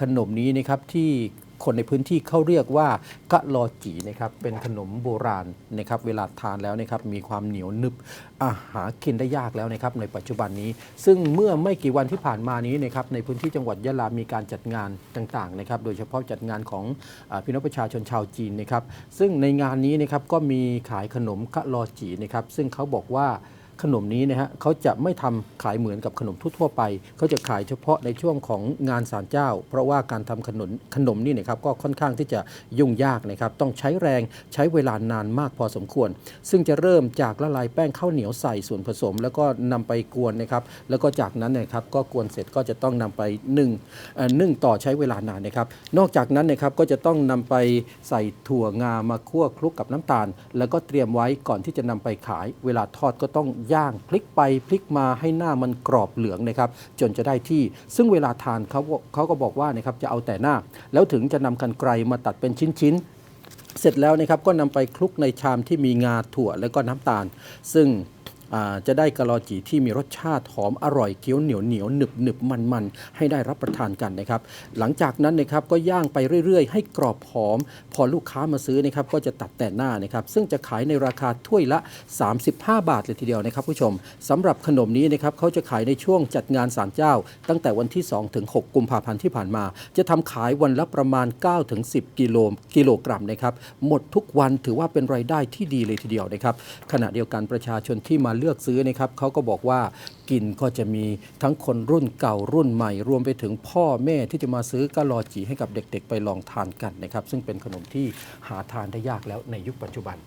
ขนมนี้นะครับที่คนในพื้นที่เขาเรียกว่ากะลอจีนะครับเป็นขนมโบราณนะครับเวลาทานแล้วนะครับมีความเหนียวนึบอาหากินได้ยากแล้วนะครับในปัจจุบันนี้ ซึ่งเมื่อไม่กี่วันที่ผ่านมานี้นะครับในพื้นที่จังหวัดยะลามีการจัดงานต่างๆนะครับโดยเฉพาะจัดงานของอพี่น้องประชาชนชาวจีนนะครับซึ่งในงานนี้นะครับก็มีขายขนมกะลอจีนะครับซึ่งเขาบอกว่า ขนมนี้นะฮะเขาจะไม่ทำขายเหมือนกับขนมทั่วไป เขาจะขายเฉพาะในช่วงของงานศาลเจ้า เพราะว่าการทำขนมขนมนี่นะครับก็ค่อนข้างที่จะยุ่งยากนะครับต้องใช้แรงใช้เวลานานมากพอสมควร ซึ่งจะเริ่มจากละลายแป้งข้าวเหนียวใส่ส่วนผสม แล้วก็นำไปกวนนะครับแล้วก็จากนั้นนะครับก็กวนเสร็จก็จะต้องนำไปนึ่งนึ่งต่อใช้เวลานานนะครับ นอกจากนั้นนะครับก็จะต้องนำไปใส่ถั่วงามาคั่วคลุกกับน้ำตาล แล้วก็เตรียมไว้ก่อนที่จะนำไปขาย เวลาทอดก็ต้องย่างพลิกไปพลิกมาให้หน้ามันกรอบเหลืองนะครับจนจะได้ที่ ซึ่งเวลาทานเขาเขาก็บอกว่านะครับจะเอาแต่หน้า แล้วถึงจะนำกันไกรมาตัดเป็นชิ้นๆเสร็จแล้วนะครับก็นำไปคลุกในชามที่มีงาถั่วและก็น้ำตาล ซึ่ง จะได้กะลอจีที่มีรสชาติหอมอร่อยเคี้ยวเหนียวเหนียวหนึบหนึบมันมันให้ได้รับประทานกันนะครับ หลังจากนั้นนะครับก็ย่างไปเรื่อย ๆ ให้กรอบหอม พอลูกค้ามาซื้อนะครับก็จะตัดแต่หน้านะครับ ซึ่งจะขายในราคาถ้วยละ 35 บาทเลยทีเดียวนะครับผู้ชมสำหรับขนมนี้นะครับเขาจะขายในช่วงจัดงานศาลเจ้า ตั้งแต่วันที่ 2 ถึง 6 กุมภาพันธ์ที่ผ่านมา จะทำขายวันละประมาณ 9 ถึง 10 กิโลกิโลกรัมนะครับหมดทุกวันถือว่าเป็นรายได้ที่ดีเลยทีเดียวนะครับขณะเดียวกันประชาชนที่มาเลือกซื้อนะครับเขาก็บอกว่ากินก็จะมีทั้งคนรุ่นเก่ารุ่นใหม่ รวมไปถึงพ่อแม่ที่จะมาซื้อกะลอจีให้กับเด็กๆ ไปลองทานกันนะครับ ซึ่งเป็นขนมที่หาทานได้ยากแล้วในยุคปัจจุบัน